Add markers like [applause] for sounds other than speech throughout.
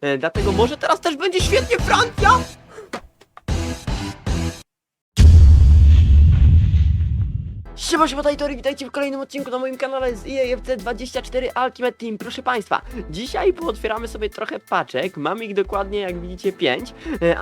E, dlatego może teraz też będzie świetnie Francja! Siema, siema, Tajtory, witajcie w kolejnym odcinku na moim kanale z E EAFC 24 Ultimate Team. Proszę Państwa, dzisiaj pootwieramy sobie trochę paczek, mamy ich dokładnie, jak widzicie, 5,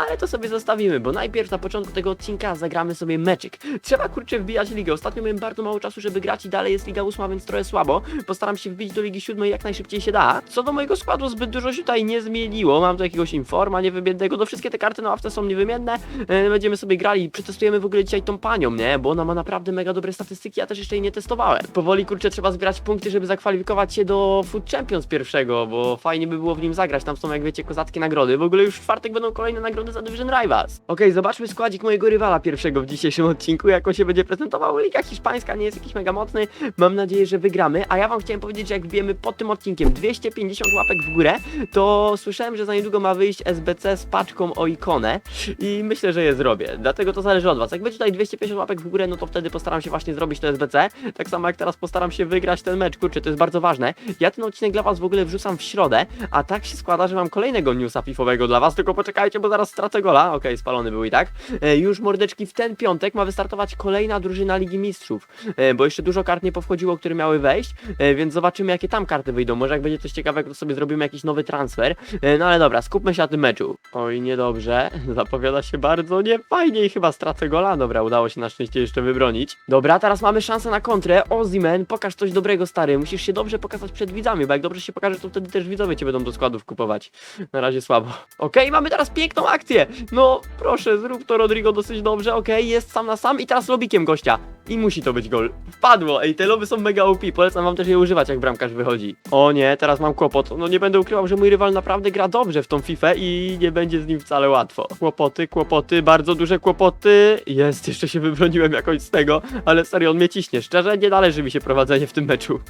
ale to sobie zostawimy, bo najpierw na początku tego odcinka zagramy sobie meczyk. Trzeba, kurczę, wbijać ligę. Ostatnio miałem bardzo mało czasu, żeby grać i dalej jest Liga 8, więc trochę słabo. Postaram się wbić do Ligi 7 jak najszybciej się da. Co do mojego składu, zbyt dużo się tutaj nie zmieniło. Mam tu jakiegoś informa niewymiennego, no wszystkie te karty na ławce są niewymienne. E, Będziemy sobie grali przetestujemy w ogóle dzisiaj tą panią, nie? Bo ona ma naprawdę mega dobre statystyki, ja też jeszcze jej nie testowałem. Powoli, kurczę, trzeba zbierać punkty, żeby zakwalifikować się do Food Champions pierwszego, bo fajnie by było w nim zagrać. Tam są, jak wiecie, kozackie nagrody. W ogóle już w czwartek będą kolejne nagrody za Division Rivals. Okej, zobaczmy składzik mojego rywala pierwszego w dzisiejszym odcinku, jak on się będzie prezentował. Liga hiszpańska nie jest jakiś mega mocny. Mam nadzieję, że wygramy. A ja wam chciałem powiedzieć, że jak wbijemy pod tym odcinkiem 250 łapek w górę, to słyszałem, że za niedługo ma wyjść SBC z paczką o ikonę i myślę, że je zrobię. Dlatego to zależy od was. Jak będzie tutaj 250 łapek w górę, no to wtedy postaram się właśnie zrobić to SBC. Tak samo jak teraz postaram się wygrać ten mecz. Kurczę, to jest bardzo ważne. Ja ten odcinek dla was w ogóle wrzucam w środę, a tak się składa, że mam kolejnego newsa fifowego dla was, tylko poczekajcie, bo zaraz stracę gola. Okej, spalony był i tak. E, już mordeczki w ten piątek ma wystartować kolejna drużyna Ligi Mistrzów, e, bo jeszcze dużo kart nie powchodziło, które miały wejść, e, więc zobaczymy jakie tam karty wyjdą. Może jak będzie coś ciekawego, to sobie zrobimy jakiś nowy transfer. E, no ale dobra, skupmy się na tym meczu. Oj, niedobrze. [laughs] Zapowiada się bardzo niefajnie i chyba stracę gola. Dobra, udało się na szczęście jeszcze wybronić. Dobra, teraz mamy szansę na kontrę. Ozimen, pokaż coś dobrego, stary. Musisz się dobrze pokazać przed widzami, bo jak dobrze się pokażesz, to wtedy też widzowie cię będą do składów kupować. Na razie słabo. Okej, mamy teraz piękną akcję. No, proszę, zrób to Rodrigo dosyć dobrze. Okej, jest sam na sam i teraz lobikiem gościa. I musi to być gol. Wpadło. Ej, te loby są mega OP. Polecam wam też je używać, jak bramkarz wychodzi. O nie, teraz mam kłopot. No nie będę ukrywał, że mój rywal naprawdę gra dobrze w tą FIFA i nie będzie z nim wcale łatwo. Kłopoty, kłopoty, bardzo duże kłopoty. Jest, jeszcze się wybroniłem jakoś z tego, ale serio, on mnie ciśnie. Szczerze, nie należy mi się prowadzenie w tym meczu.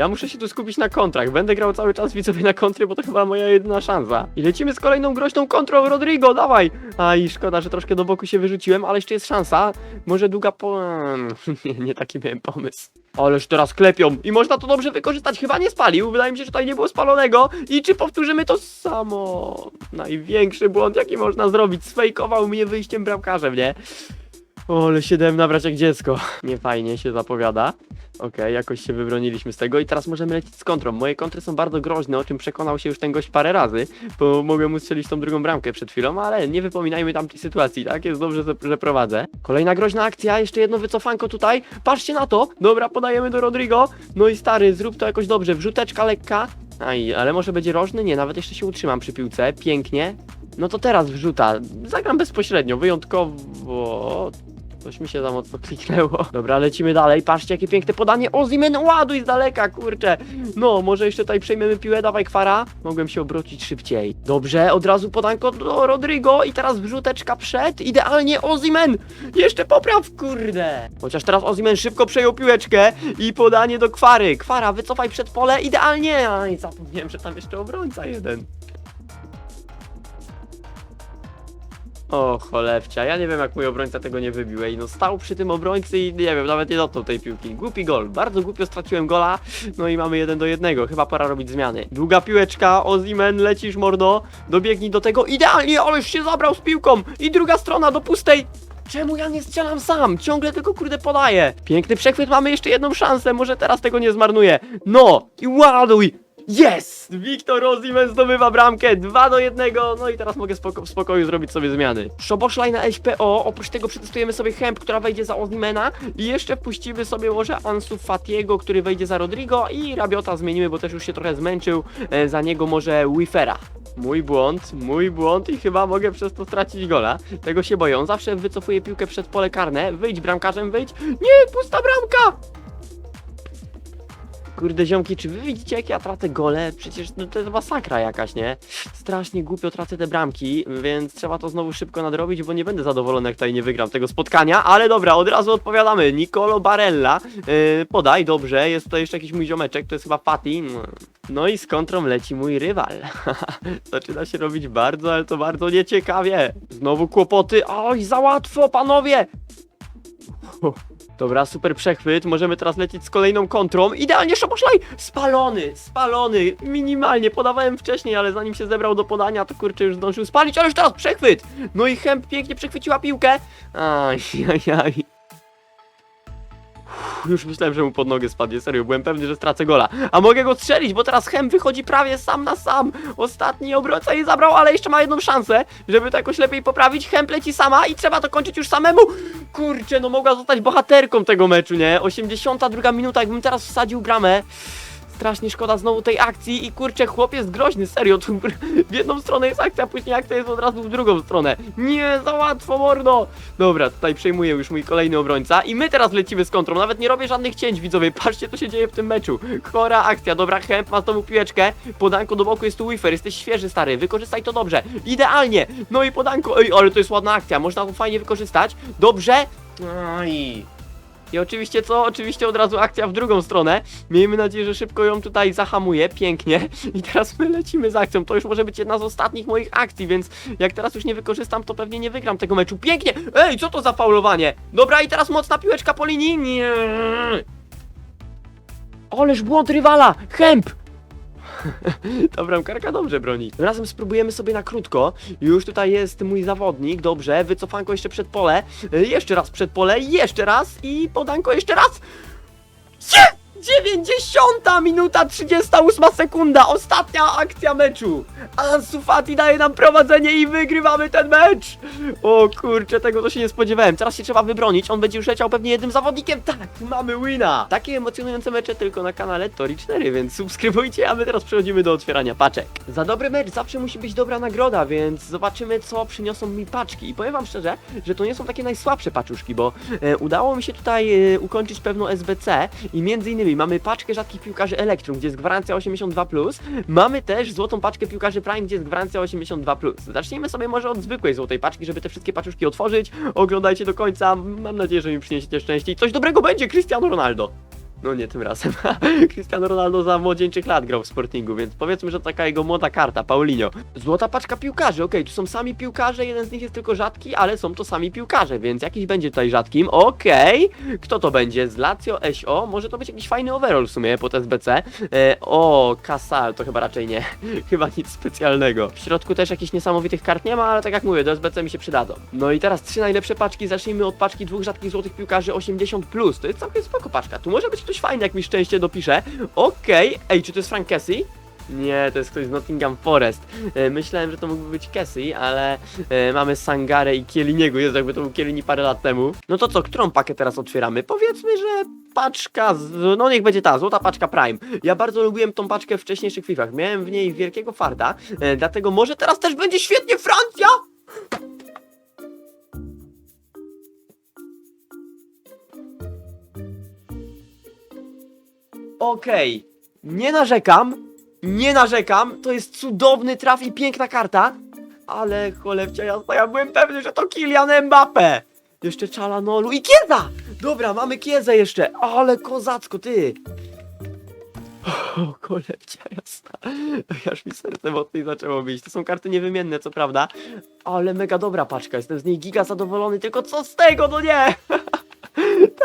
Ja muszę się tu skupić na kontrach. Będę grał cały czas widzowie na kontry, bo to chyba moja jedyna szansa. I lecimy z kolejną groźną kontrą, Rodrigo, dawaj! A i szkoda, że troszkę do boku się wyrzuciłem, ale jeszcze jest szansa. Może długa po... [laughs] nie, nie taki miałem pomysł. Ależ teraz klepią i można to dobrze wykorzystać. Chyba nie spalił, wydaje mi się, że tutaj nie było spalonego. I czy powtórzymy to samo? Największy błąd, jaki można zrobić. Sfejkował mnie wyjściem bramkarzem, nie? O, ale się dałem nabrać jak dziecko. Nie fajnie się zapowiada. Okej, jakoś się wybroniliśmy z tego i teraz możemy lecieć z kontrą. Moje kontry są bardzo groźne, o czym przekonał się już ten gość parę razy, bo mogłem mu strzelić tą drugą bramkę przed chwilą, ale nie wypominajmy tamtej sytuacji, tak? Jest dobrze, że prowadzę. Kolejna groźna akcja, jeszcze jedno wycofanko tutaj. Patrzcie na to! Dobra, podajemy do Rodrigo. No i stary, zrób to jakoś dobrze. Wrzuteczka lekka. Aj, ale może będzie rożny? Nie, nawet jeszcze się utrzymam przy piłce. Pięknie. No to teraz wrzuta. Zagram bezpośrednio, wyjątkowo. Coś mi się za mocno kliknęło. Dobra, lecimy dalej. Patrzcie, jakie piękne podanie. Ozimen, ładuj z daleka, kurczę. No, może jeszcze tutaj przejmiemy piłę. Dawaj, kwara. Mogłem się obrócić szybciej. Dobrze, od razu podanko do Rodrigo. I teraz wrzuteczka przed. Idealnie, Ozimen. Jeszcze popraw, kurde. Chociaż teraz Ozimen szybko przejął piłeczkę. I podanie do kwary. Kwara, wycofaj przed pole. Idealnie. Aj, zapomniałem, że tam jeszcze obrońca jeden. O, cholewcia, ja nie wiem jak mój obrońca tego nie wybił, ej, no stał przy tym obrońcy i nie wiem, nawet nie dotknął tej piłki. Głupi gol, bardzo głupio straciłem gola, no i mamy jeden do jednego, chyba pora robić zmiany. Długa piłeczka, Ozimen, lecisz mordo, dobiegnij do tego, idealnie, ależ się zabrał z piłką i druga strona do pustej. Czemu ja nie strzelam sam? Ciągle tylko kurde podaję. Piękny przechwyt, mamy jeszcze jedną szansę, może teraz tego nie zmarnuję. No i ładuj! Jest! Wiktor Ozimen zdobywa bramkę 2 do 1. No i teraz mogę spoko w spokoju zrobić sobie zmiany. Szoboszlaj na HPO. Oprócz tego przetestujemy sobie Hemp, która wejdzie za Ozimena. I jeszcze wpuścimy sobie może Ansu Fatiego, który wejdzie za Rodrigo. I Rabiota zmienimy, bo też już się trochę zmęczył. E, za niego może Wifera. Mój błąd, mój błąd i chyba mogę przez to stracić gola. Tego się boję. Zawsze wycofuje piłkę przed pole karne. Wyjdź bramkarzem, wyjdź. Nie, pusta bramka! Kurde ziomki, czy wy widzicie jak ja tracę gole? Przecież no, to jest masakra jakaś, nie? Strasznie głupio tracę te bramki, więc trzeba to znowu szybko nadrobić, bo nie będę zadowolony jak tutaj nie wygram tego spotkania, ale dobra, od razu odpowiadamy. Nicolo Barella, yy, podaj, dobrze, jest tutaj jeszcze jakiś mój ziomeczek, to jest chyba Fati. No. I z kontrą leci mój rywal. [laughs] Zaczyna się robić bardzo, ale to bardzo nieciekawie. Znowu kłopoty. Oj, za łatwo, panowie! Dobra, super przechwyt, możemy teraz lecieć z kolejną kontrą. Idealnie, Szoboszlaj! Spalony, spalony, minimalnie, podawałem wcześniej, ale zanim się zebrał do podania, to kurczę już zdążył spalić, ale już teraz przechwyt! No i Hemp pięknie przechwyciła piłkę. Ajajaj. Uff, Już myślałem, że mu pod nogę spadnie, serio, byłem pewny, że stracę gola. A mogę go strzelić, bo teraz Hem wychodzi prawie sam na sam. Ostatni obrońca jej zabrał, ale jeszcze ma jedną szansę, żeby to jakoś lepiej poprawić. Hem leci sama i trzeba to kończyć już samemu. Kurczę, no mogła zostać bohaterką tego meczu, nie? 82 minuta, jakbym teraz wsadził bramę. Strasznie szkoda znowu tej akcji i kurczę, chłop jest groźny, serio, tu w jedną stronę jest akcja, później akcja jest od razu w drugą stronę. Nie, za łatwo, mordo! Dobra, tutaj przejmuje już mój kolejny obrońca i my teraz lecimy z kontrą, nawet nie robię żadnych cięć, widzowie, [laughs] patrzcie co się dzieje w tym meczu. Chora akcja, dobra, Hemp ma znowu piłeczkę, podanko do boku jest tu Wifer, jesteś świeży, stary, wykorzystaj to dobrze, idealnie, no i podanko, ej, ale to jest ładna akcja, można to fajnie wykorzystać, dobrze, Aj. I oczywiście co? Oczywiście od razu akcja w drugą stronę. Miejmy nadzieję, że szybko ją tutaj zahamuje. Pięknie. [laughs] I teraz my lecimy z akcją. To już może być jedna z ostatnich moich akcji, więc jak teraz już nie wykorzystam, to pewnie nie wygram tego meczu. Pięknie! Ej, co to za faulowanie? Dobra, i teraz mocna piłeczka po linii. Nie. Oleż błąd rywala! Hemp! [laughs] Ta bramkarka dobrze broni. Razem spróbujemy sobie na krótko. Już tutaj jest mój zawodnik, dobrze. Wycofanko jeszcze przed pole. Jeszcze raz przed pole, jeszcze raz i podanko jeszcze raz. 90 minuta 38 sekunda, ostatnia akcja meczu. Ansu Fati daje nam prowadzenie i wygrywamy ten mecz. O kurczę, tego to się nie spodziewałem. Teraz się trzeba wybronić, on będzie już leciał pewnie jednym zawodnikiem. Tak, mamy wina. Takie emocjonujące mecze tylko na kanale Tori 4, więc subskrybujcie, a my teraz przechodzimy do otwierania paczek. Za dobry mecz zawsze musi być dobra nagroda, więc zobaczymy co przyniosą mi paczki. I powiem wam szczerze, że to nie są takie najsłabsze paczuszki, bo e, udało mi się tutaj e, ukończyć pewną SBC i między innymi mamy paczkę rzadkich piłkarzy Elektrum, gdzie jest gwarancja 82+, mamy też złotą paczkę piłkarzy Prime, gdzie jest gwarancja 82+. Zacznijmy sobie może od zwykłej złotej paczki, żeby te wszystkie paczuszki otworzyć. Oglądajcie do końca, mam nadzieję, że mi przyniesiecie szczęście i coś dobrego będzie, Cristiano Ronaldo. No nie tym razem. [laughs] Cristiano Ronaldo za młodzieńczych lat grał w Sportingu, więc powiedzmy, że taka jego młoda karta, Paulinho. Złota paczka piłkarzy, okej, tu są sami piłkarze, jeden z nich jest tylko rzadki, ale są to sami piłkarze, więc jakiś będzie tutaj rzadkim. Okej, kto to będzie? Z Lazio SO? Może to być jakiś fajny overall w sumie pod SBC. E, o, Casal, to chyba raczej nie. [laughs] chyba nic specjalnego. W środku też jakichś niesamowitych kart nie ma, ale tak jak mówię, do SBC mi się przydadzą. No i teraz trzy najlepsze paczki. Zacznijmy od paczki dwóch rzadkich złotych piłkarzy 80+. To jest całkiem spoko paczka. Tu może być ktoś fajny, jak mi szczęście dopisze. Okej, ej, czy to jest Frank Casey? Nie, to jest ktoś z Nottingham Forest. E, myślałem, że to mógłby być Casey, ale e, mamy Sangarę i Kieliniego. Jest jakby to był Kielini parę lat temu. No to co, którą pakę teraz otwieramy? Powiedzmy, że paczka, z, no niech będzie ta, złota paczka Prime. Ja bardzo lubiłem tą paczkę w wcześniejszych Fifach. Miałem w niej wielkiego farta, e, dlatego może teraz też będzie świetnie Francja! Okej, nie narzekam, nie narzekam, to jest cudowny traf i piękna karta, ale cholewcia jasna, ja byłem pewny, że to Kylian Mbappe. Jeszcze Czalanolu i Kieza! Dobra, mamy Kiezę jeszcze, ale kozacko, ty. O, cholewcia jasna. Aż mi serce mocniej zaczęło bić. To są karty niewymienne, co prawda, ale mega dobra paczka, jestem z niej giga zadowolony, tylko co z tego, no nie!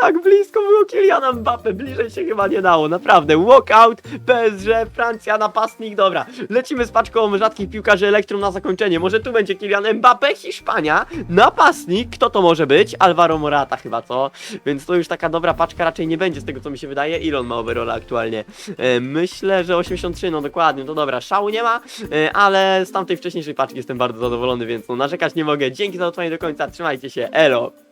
Tak blisko było Kyliana Mbappe, bliżej się chyba nie dało, naprawdę. Walkout, PSG, Francja, napastnik, dobra. Lecimy z paczką rzadkich piłkarzy Elektrum na zakończenie. Może tu będzie Kylian Mbappe, Hiszpania, napastnik, kto to może być? Alvaro Morata chyba, co? Więc to już taka dobra paczka raczej nie będzie z tego, co mi się wydaje. Ile on ma overalla aktualnie? E, myślę, że 83, no dokładnie, to dobra, szału nie ma, e, ale z tamtej wcześniejszej paczki jestem bardzo zadowolony, więc no narzekać nie mogę. Dzięki za odsłanie do końca, trzymajcie się, elo!